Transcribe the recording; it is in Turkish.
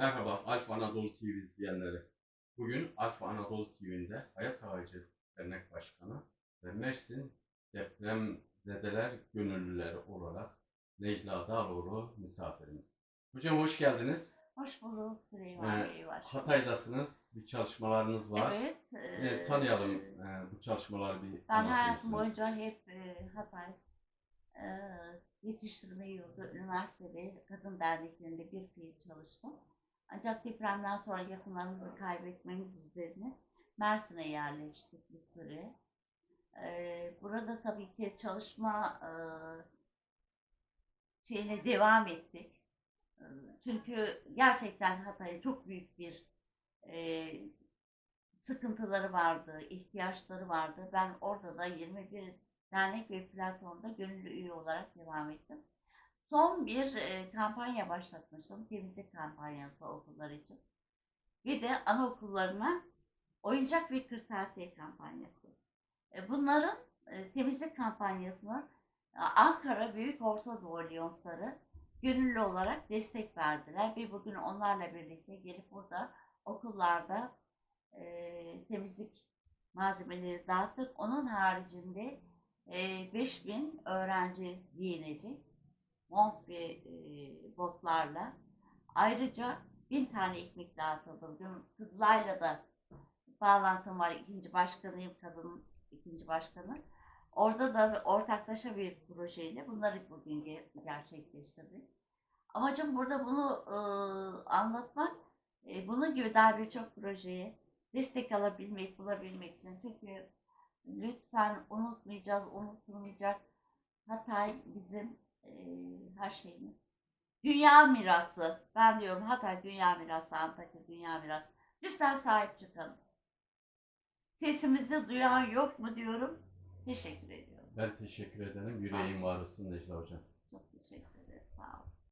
Merhaba Alfa Anadolu TV izleyenleri. Bugün Alfa Anadolu TV'nde Hayat Ağacı Dernek Başkanı ve Mersin Depremzedeler Gönüllüleri olarak Necla Dağlıoğlu misafirimiz. Hocam hoş geldiniz. Hoş bulduk Süleyman Ee, Bey var. Hatay'dasınız, bir çalışmalarınız var. Evet. Ee, e, tanıyalım e, bu çalışmaları bir Ben hayatım boyunca hep e, Hatay e, Yetiştirme Yurdu, üniversitede kadın derneklerinde bir fiil çalıştım. Ancak depremden sonra yakınlarımızı kaybetmemiz üzerine Mersin'e yerleştik bir süre. E, burada tabii ki çalışma e, şeyine devam ettik. E, Çünkü gerçekten Hatay'a çok büyük bir e, sıkıntıları vardı, ihtiyaçları vardı. Ben orada da 21 dernek ve platformda gönüllü üye olarak devam ettim. Son bir e, kampanya başlatmıştım, temizlik kampanyası okullar için. Bir de anaokullarına oyuncak ve kırtasiye kampanyası. E, bunların e, temizlik kampanyasını Ankara Büyük Orta Doğu Lyonsları gönüllü olarak destek verdiler ve bugün onlarla birlikte gelip burada okullarda e, temizlik malzemeleri dağıttık. Onun haricinde e, 5000 öğrenci giyinecek mont ve e, botlarla. Ayrıca 1000 tane ekmek dağıtıldı. Bugün Kızılay'la da bağlantım var. İkinci başkanıyım, kadın ikinci başkanı. Orada da ortaklaşa bir projeyle bunları bugün ge- gerçekleştirdik. Amacım burada bunu e, anlatmak, e, bunun gibi daha birçok projeye destek alabilmek, bulabilmek için. Çünkü lütfen unutmayacağız, unutulmayacak. Hatay bizim e, her şeyimiz. Dünya mirası. Ben diyorum Hatay dünya mirası, Antakya dünya mirası. Lütfen sahip çıkalım. Sesimizi duyan yok mu diyorum. Teşekkür ediyorum. Ben teşekkür ederim. Yüreğin var olsun Necla Hocam. Çok teşekkür ederim. Sağ olun.